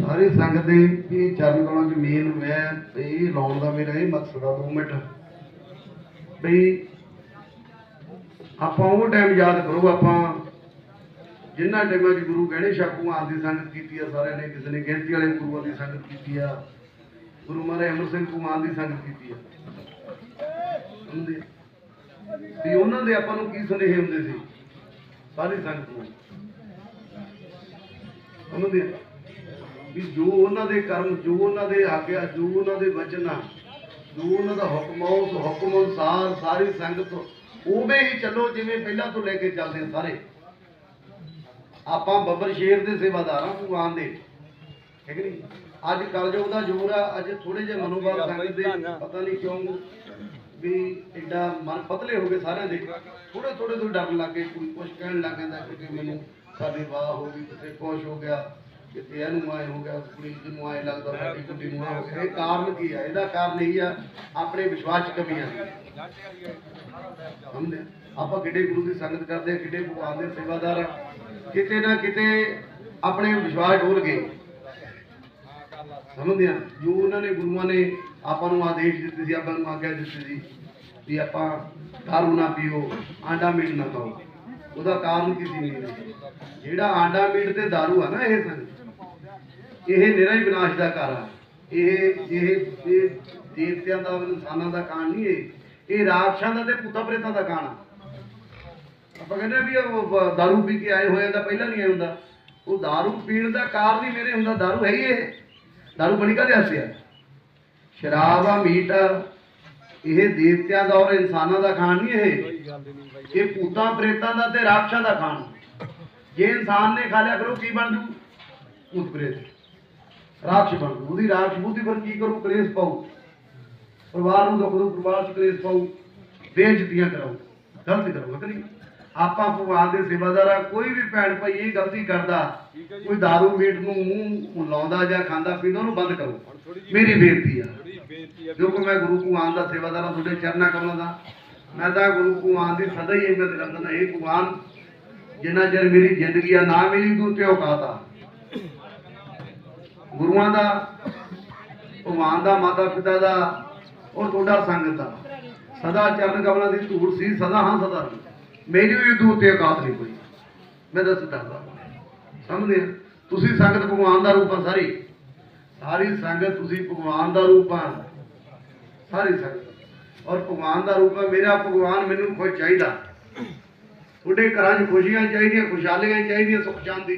ਸਾਰੇ ਸੰਗਤ ਦੇ ਵੀ ਚਰਨ ਕਲਾਂ ਚ ਮੇਨ ਮੈਂ ਇਹ ਲਾਉਣ ਦਾ ਮੇਰਾ ਇਹ ਮਕਸਦ ਆ 2 ਮਿੰਟ। ਵੀ ਆਪਾਂ ਉਹ ਟਾਈਮ ਯਾਦ ਕਰੋ, ਆਪਾਂ ਜਿੰਨਾ ਟਾਈਮਾਂ 'ਚ ਗੁਰੂ ਗਹਿਣੇ ਛਾਕੂਆਂ ਦੀ ਸੰਗਤ ਕੀਤੀ ਆ, ਸਾਰਿਆਂ ਨੇ ਕਿਸੇ ਨੇ ਗਿਣਤੀ ਵਾਲੇ ਗੁਰੂਆਂ ਦੀ ਸੰਗਤ ਕੀਤੀ ਆ, ਗੁਰੂ ਮਹਾਰਾਜ ਅਮਰ ਸਿੰਘ ਕੁਮਾਨ ਦੀ ਸੰਗਤ ਕੀਤੀ ਆ। ਹੁੰਦੇ ਵੀ ਉਹਨਾਂ ਦੇ ਆਪਾਂ ਨੂੰ ਕੀ ਸੁਨੇਹੇ ਹੁੰਦੇ ਸੀ? ਸਾਰੀ ਸੰਗਤ ਨੂੰ। ਉਹਨਾਂ ਦੇ ਵੀ ਜੋ ਉਹਨਾਂ ਦੇ ਕਰਮ ਜੋ ਉਹਨਾਂ ਦੇ ਆਗਿਆ ਜੋ ਉਹਨਾਂ ਦੇ ਵਚਨ ਆ ਜੋ ਉਹਨਾਂ ਦਾ ਹੁਕਮ ਆ ਉਸ ਹੁਕਮ ਅਨੁਸਾਰ ਸਾਰੀ ਸੰਗਤ ਉਵੇਂ ਹੀ ਚੱਲੋ ਜਿਵੇਂ ਪਹਿਲਾਂ ਤੋਂ ਲੈ ਕੇ ਚੱਲਦੇ ਸਾਰੇ। ਆਪਾਂ ਬੱਬਰ ਸ਼ੇਰ ਦੇ ਸੇਵਾਦਾਰ ਆ ਭਗਵਾਨ ਦੇ ਠੀਕ ਨਹੀਂ? ਅੱਜ ਕਲਯੁਗ ਦਾ ਜੋਰ ਆ ਅੱਜ ਥੋੜੇ ਜਿਹੇ ਮਨੋਬਲ ਸੰਗਤ ਦੇ ਪਤਾ ਨਹੀਂ ਕਿਉਂ ਵੀ ਐਡਾ ਮਨ ਪਤਲੇ ਹੋ ਗਏ ਸਾਰਿਆਂ ਦੇ। ਥੋੜੇ ਥੋੜੇ ਤੋਂ ਡਰਨ ਲੱਗ ਕੋਈ ਕੁਝ ਕਹਿਣ ਲੱਗ ਜਾਂਦਾ ਕਿ ਮੈਨੂੰ ਸਾਡੀ ਵਾਹ ਹੋ ਗਈ ਕਿਤੇ ਕੁਛ ਹੋ ਗਿਆ। ਕਿਤੇ ਇਹਨੂੰ ਆਏ ਹੋ ਗਿਆ ਕੁੜੀ ਜਿਹਨੂੰ ਆਏ ਲੱਗਦਾ ਸਾਡੀ ਕੁੜੀ ਨੂੰ ਆਏ ਹੋ। ਗਿਆ ਇਹ ਕਾਰਨ ਕੀ ਆ? ਇਹਦਾ ਕਾਰਨ ਇਹ ਆ ਆਪਣੇ ਵਿਸ਼ਵਾਸ ਚ ਕਮੀਆਂ ਸਮਝਦੇ ਆਪਾਂ ਕਿੱਡੇ ਗੁਰੂ ਦੀ ਸੰਗਤ ਕਰਦੇ ਆ ਕਿੱਡੇ ਭਗਵਾਨ ਦੇ ਸੇਵਾਦਾਰ ਆ। ਕਿਤੇ ਨਾ ਕਿਤੇ ਆਪਣੇ ਵਿਸ਼ਵਾਸ ਡੋਲ ਗਏ। ਸਮਝਦੇ ਆ ਜੋ ਉਹਨਾਂ ਨੇ ਗੁਰੂਆਂ ਨੇ ਆਪਾਂ ਨੂੰ ਆਦੇਸ਼ ਦਿੱਤੇ ਸੀ ਆਪਾਂ ਨੂੰ ਆਗਿਆ ਦਿੱਤੀ ਸੀ ਵੀ ਆਪਾਂ ਦਾਰੂ ਨਾ ਪੀਓ ਆਂਡਾ ਮੀਟ ਨਾ ਖਾਓ। ਉਹਦਾ ਕਾਰਨ ਕੀ ਸੀ? ਜਿਹੜਾ ਆਂਡਾ ਮੀਟ ਤੇ ਦਾਰੂ ਆ ਨਾ ਇਹ ਸਨ ਇਹ ਨਿਰਾ ਹੀ ਵਿਨਾਸ਼ ਦਾ ਕਾਰਨ ਆ। ਇਹ ਇਹ ਇਹ ਦੇਵਤਿਆਂ ਦਾ, ਇਨਸਾਨਾਂ ਦਾ ਕਾਰਨ ਨਹੀਂ ਇਹ। ਇਹ ਰਾਖਸ਼ਾਂ ਦਾ ਤੇ ਭੂਤਾਂ ਪ੍ਰੇਤਾਂ ਦਾ ਕਾਰਨ ਆਪਾਂ ਕਹਿੰਦੇ ਆ ਵੀ ਉਹ ਬ- ਦਾਰੂ ਪੀ ਕੇ ਆਏ ਹੋਏ ਆ ਤਾਂ ਪਹਿਲਾਂ ਨਹੀਂ ਆਏ ਹੁੰਦਾ। ਉਹ ਦਾਰੂ ਪੀਣ ਦਾ ਕਾਰਨ ਹੀ ਮੇਰੇ ਹੁੰਦਾ। ਦਾਰੂ ਹੈ ਹੀ ਇਹ। ਦਾਰੂ ਬਣੀ ਕਾਹਦੇ ਵਾਸਤੇ ਸ਼ਰਾਬ ਆ, ਮੀਟ ਆ। ਇਹ ਦੇਵਤਿਆਂ ਦਾ ਔਰ ਇਨਸਾਨਾਂ ਦਾ ਖਾਣ ਨਹੀਂ ਇਹ। ਇਹ ਭੂਤਾਂ ਪ੍ਰੇਤਾਂ ਦਾ ਤੇ ਰਾਖਸ਼ਾਂ ਦਾ ਖਾਣ ਜੇ ਇਨਸਾਨ ਨੇ ਖਾ ਲਿਆ ਕਰੋ, ਕੀ ਬਣ ਜੂ? ਭੂਤ ਪ੍ਰੇਤ। ਰਾਖਸ਼ ਬਣ ਉਹਦੀ ਰਾਖਸ਼ ਬੁੱਧੀ ਪਰ ਕੀ ਕਰੂ? ਕਲੇਸ਼ ਪਾਉ ਪਰਿਵਾਰ ਨੂੰ ਦੁੱਖ ਦੂ ਪਰਿਵਾਰ ਚ ਕਲੇਸ਼ ਪਾਉ ਬੇਇੱਜ਼ਤੀਆਂ ਕਰਾਉ ਗਲਤੀ ਕਰੋ ਕਰੀ ਆਪਾਂ ਭਗਵਾਨ ਦੇ ਸੇਵਾਦਾਰ ਕੋਈ ਵੀ ਭੈਣ ਭਾਈ ਇਹ ਗਲਤੀ ਕਰਦਾ ਕੋਈ दारू ਮੀਟ ਨੂੰ ਮੂੰਹ ਲਾਉਂਦਾ ਜਾਂ ਖਾਂਦਾ ਪੀਂਦਾ ਉਹਨੂੰ ਬੰਦ ਕਰੋ। ਮੇਰੀ ਬੇਨਤੀ ਆ। ਜੋ ਕਿ ਮੈਂ ਗੁਰੂ ਭਗਵਾਨ ਦਾ ਸੇਵਾਦਾਰ ਤੁਹਾਡੇ ਚਰਨਾਂ ਕਮਲਾਂ ਦਾ। ਮੈਂ ਤਾਂ ਗੁਰੂ ਭਗਵਾਨ ਦੀ ਸਦਾ ਹੀ ਇੱਜ਼ਤ ਕਰਦਾ ਇਹ ਭਗਵਾਨ ਜਿੰਨਾ ਚਿਰ ਮੇਰੀ ਜ਼ਿੰਦਗੀ ਆ ਨਾ ਮਿਲੀ ਤੂੰ ਤੇ ਔਕਾਤ ਆ। ਗੁਰੂਆਂ ਦਾ, ਭਗਵਾਨ ਦਾ, ਮਾਤਾ ਪਿਤਾ ਦਾ, ਔਰ ਤੁਹਾਡਾ ਸੰਗਤ ਦਾ। ਸਦਾ ਚਰਨ ਕਮਲਾਂ ਦੀ ਧੂੜ ਸੀ, ਸਦਾ ਹਾਂ ਸਦਾ ਮੇਰੀ ਵੀ ਤੂੰ ਤੇ ਔਕਾਤ ਨਹੀਂ ਕੋਈ ਮੈਂ ਦੱਸ ਦੱਸਦਾ ਸਮਝਦੇ ਆ? ਤੁਸੀਂ ਸੰਗਤ ਭਗਵਾਨ ਦਾ ਰੂਪ ਆ ਸਾਰੀ। ਸਾਰੀ ਸੰਗਤ ਤੁਸੀਂ ਭਗਵਾਨ ਦਾ ਰੂਪ ਆ। ਸਾਰੀ ਸੰਗਤ। ਔਰ ਭਗਵਾਨ ਦਾ ਰੂਪ ਹੈ ਮੇਰਾ ਭਗਵਾਨ ਮੈਨੂੰ ਖੁਸ਼ ਚਾਹੀਦਾ। ਤੁਹਾਡੇ ਘਰਾਂ 'ਚ ਖੁਸ਼ੀਆਂ ਚਾਹੀਦੀਆਂ, ਖੁਸ਼ਹਾਲੀਆਂ ਚਾਹੀਦੀਆਂ ਸੁਖ ਸ਼ਾਂਤੀ